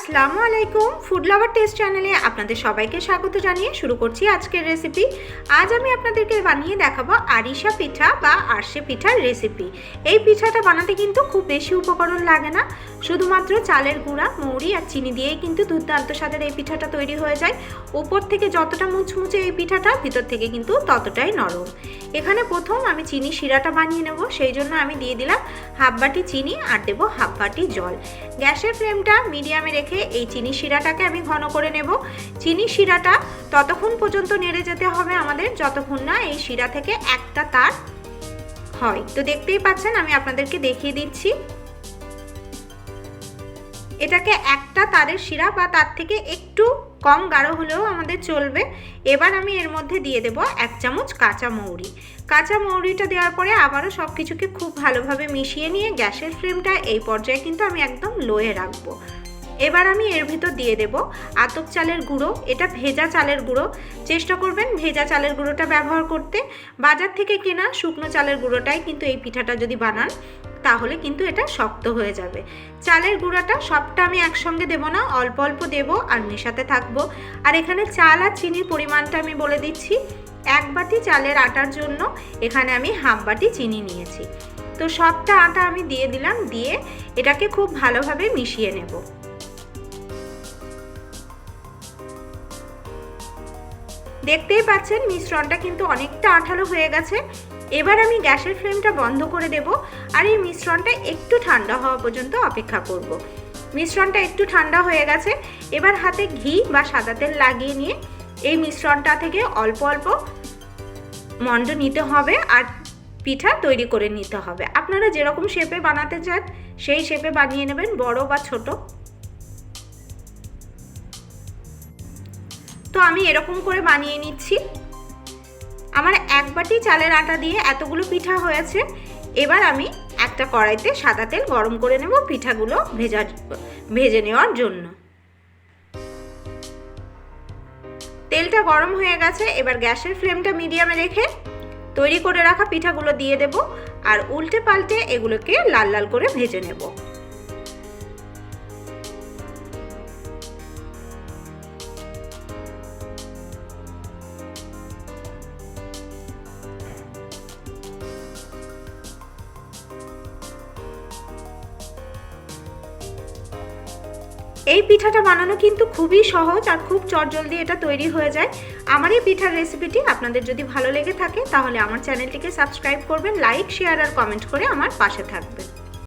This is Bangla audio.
আসসালামু আলাইকুম। ফুড লাভার টেস্ট চ্যানেলে আপনাদের সবাইকে স্বাগত জানিয়ে শুরু করছি আজকের রেসিপি আজ আমি আপনাদেরকে বানিয়ে দেখাবো আরিশা পিঠা বা আরশে পিঠার রেসিপি এই পিঠাটা বানাতে কিন্তু খুব বেশি উপকরণ লাগে না। শুধুমাত্র চালের গুঁড়া, মৌরি আর চিনি দিয়েই কিন্তু দুর্দান্ত স্বাদের এই পিঠাটা তৈরি হয়ে যায়। উপর থেকে যতটা মুচমুচে এই পিঠাটা, ভিতর থেকে কিন্তু ততটাই নরম। এখানে প্রথম আমি চিনি শিরাটা বানিয়ে নেব, সেই জন্য আমি দিয়ে দিলাম হাফ বাটি চিনি আর দেবো হাফ বাটি জল। গ্যাসের ফ্লেমটা মিডিয়ামে রেখে এই চিনি শিরাটাকে আমি ঘন করে নেব। চিনি শিরাটা ততক্ষণ পর্যন্ত নেড়ে যেতে হবে আমাদের, যতক্ষণ না এই শিরা থেকে একটা তার হয়। তো দেখতেই পাচ্ছেন, আমি আপনাদেরকে দেখিয়ে দিচ্ছি। এটাকে একটা তারের শিরা বা তার থেকে একটু কম গাঢ় হলেও আমাদের চলবে। এবার আমি এর মধ্যে দিয়ে দেব এক চামচ কাঁচা মৌরি। কাঁচা মৌরিটা দেওয়ার পরে আবারও সব কিছুকে খুব ভালোভাবে মিশিয়ে নিয়ে গ্যাসের ফ্লেমটা এই পর্যায়ে কিন্তু আমি একদম লোয়ে রাখব। এবার আমি এর ভিতর দিয়ে দেব আতপ চালের গুঁড়ো, এটা ভেজা চালের গুঁড়ো। চেষ্টা করবেন ভেজা চালের গুঁড়োটা ব্যবহার করতে। বাজার থেকে কেনা শুকনো চালের গুঁড়োটাই কিন্তু এই পিঠাটা যদি বানান, তাহলে কিন্তু এটা শক্ত হয়ে যাবে। চালের গুঁড়াটা সবটা আমি একসঙ্গে দেব না, অল্প অল্প দেব আর মেশাতে থাকব। আর এখানে চাল আর চিনির পরিমাণটা আমি বলে দিচ্ছি। এক বাটি চালের আটার জন্য এখানে আমি হাফ বাটি চিনি নিয়েছি। তো সবটা আটা আমি দিয়ে দিলাম, দিয়ে এটাকে খুব ভালোভাবে মিশিয়ে নেব। দেখতেই পাচ্ছেন, মিশ্রণটা কিন্তু অনেকটা আঠালো হয়ে গেছে। এবার আমি গ্যাসের ফ্লেমটা বন্ধ করে দেব আর এই মিশ্রণটা একটু ঠান্ডা হওয়া পর্যন্ত অপেক্ষা করব। মিশ্রণটা একটু ঠান্ডা হয়ে গেছে, এবার হাতে ঘি বা সাদা তেল লাগিয়ে নিয়ে এই মিশ্রণটা থেকে অল্প অল্প মন্ড নিতে হবে আর পিঠা তৈরি করে নিতে হবে। আপনারা যেরকম শেপে বানাতে চান, সেই শেপে বানিয়ে নেবেন, বড় বা ছোট। আমি এরকম করে বানিয়ে নিচ্ছি। আমার এক বাটি চালের আটা দিয়ে এতগুলো পিঠা হয়েছে। এবার আমি একটা কড়াইতে সাদা তেল গরম করে নেব পিঠাগুলো ভেজার, ভেজে নেওয়ার জন্য। তেলটা গরম হয়ে গেছে, এবার গ্যাসের ফ্লেমটা মিডিয়ামে রেখে তৈরি করে রাখা পিঠাগুলো দিয়ে দেব। আর উল্টে পাল্টে এগুলোকে লাল লাল করে ভেজে নেব। এই পিঠাটা বানানো কিন্তু খুবই সহজ আর খুব চটজলদি এটা তৈরি হয়ে যায়। আমার এই পিঠার রেসিপিটি আপনাদের যদি ভালো লেগে থাকে, তাহলে আমার চ্যানেলটিকে সাবস্ক্রাইব করবেন লাইক শেয়ার আর কমেন্ট করে আমার পাশে থাকবেন।